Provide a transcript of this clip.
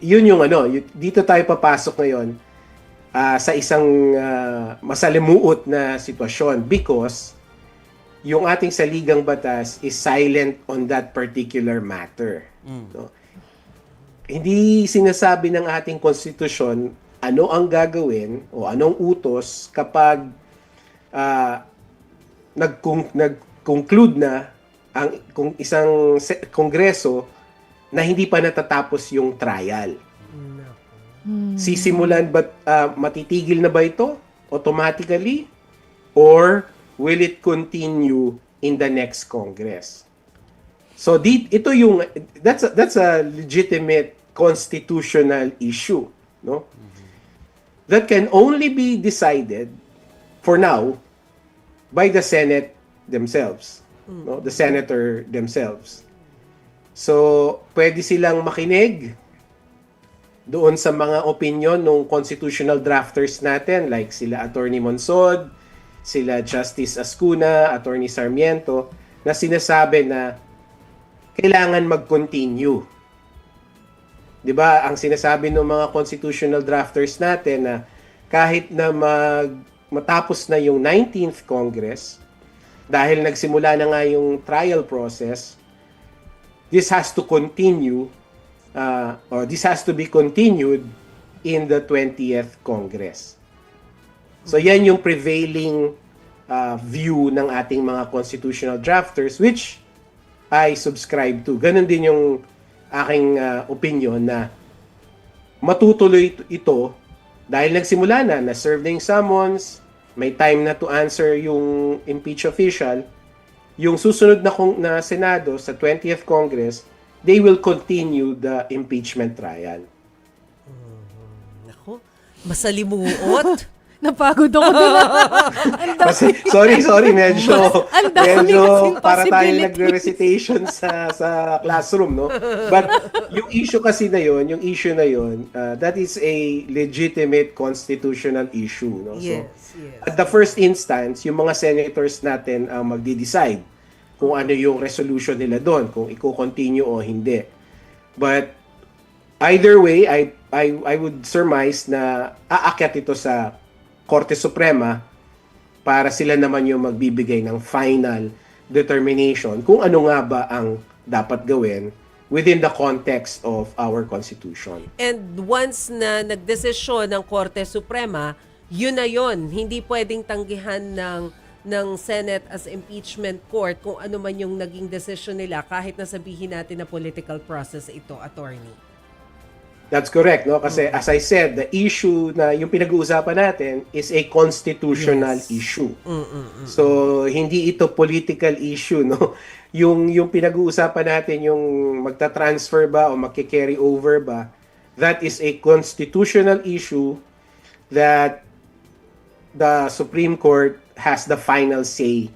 yun yung ano, dito tayo papasok ngayon ah, sa isang ah, masalimuot na sitwasyon because yung ating saligang batas is silent on that particular matter. No? Hindi sinasabi ng ating konstitusyon ano ang gagawin o anong utos kapag nag nag-conclude na ang kung isang kongreso na hindi pa natatapos yung trial. Sisimulan ba ah, matitigil na ba ito automatically or will it continue in the next Congress? So di, ito yung that's a, that's a legitimate constitutional issue, no? That can only be decided for now by the Senate themselves, no? The senator themselves. So, pwede silang makinig doon sa mga opinion ng constitutional drafters natin like sila Attorney Monsod, sila Justice Ascuna, Attorney Sarmiento na sinasabi na kailangan mag-continue. 'Di ba? Ang sinasabi ng mga constitutional drafters natin na kahit na mag matapos na yung 19th Congress dahil nagsimula na nga yung trial process, this has to continue uh, or this has to be continued in the 20th Congress. So yan yung prevailing uh, view ng ating mga constitutional drafters which I subscribe to. Ganon din yung aking uh, opinion na matutuloy ito- dahil nagsimula na, na-serve na yung summons, may time na to answer yung impeach official, yung susunod na, kong, na Senado sa 20th Congress, they will continue the impeachment trial. Ako, masalimuot. Napagod ako doon. Kasi, sorry, sorry, medyo, dami medyo para tayo nagre-recitation sa, sa classroom, no? But yung issue kasi na yon, yung issue na yon, uh, that is a legitimate constitutional issue, no? So, Yes, yes. at the first instance, yung mga senators natin ang magdi-decide kung ano yung resolution nila doon, kung i-continue o hindi. But either way, I I I would surmise na aakyat ito sa Korte Suprema para sila naman yung magbibigay ng final determination kung ano nga ba ang dapat gawin within the context of our constitution. And once na nagdesisyon ng Korte Suprema, yun na yun. Hindi pwedeng tanggihan ng ng Senate as impeachment court kung ano man yung naging desisyon nila kahit na sabihin natin na political process ito, attorney. That's correct, no? Kasi as I said, the issue na yung pinag-uusapan natin is a constitutional Yes. issue. So, hindi ito political issue, no? Yung yung pinag-uusapan natin yung magta-transfer ba o magki-carry over ba, that is a constitutional issue that the Supreme Court has the final say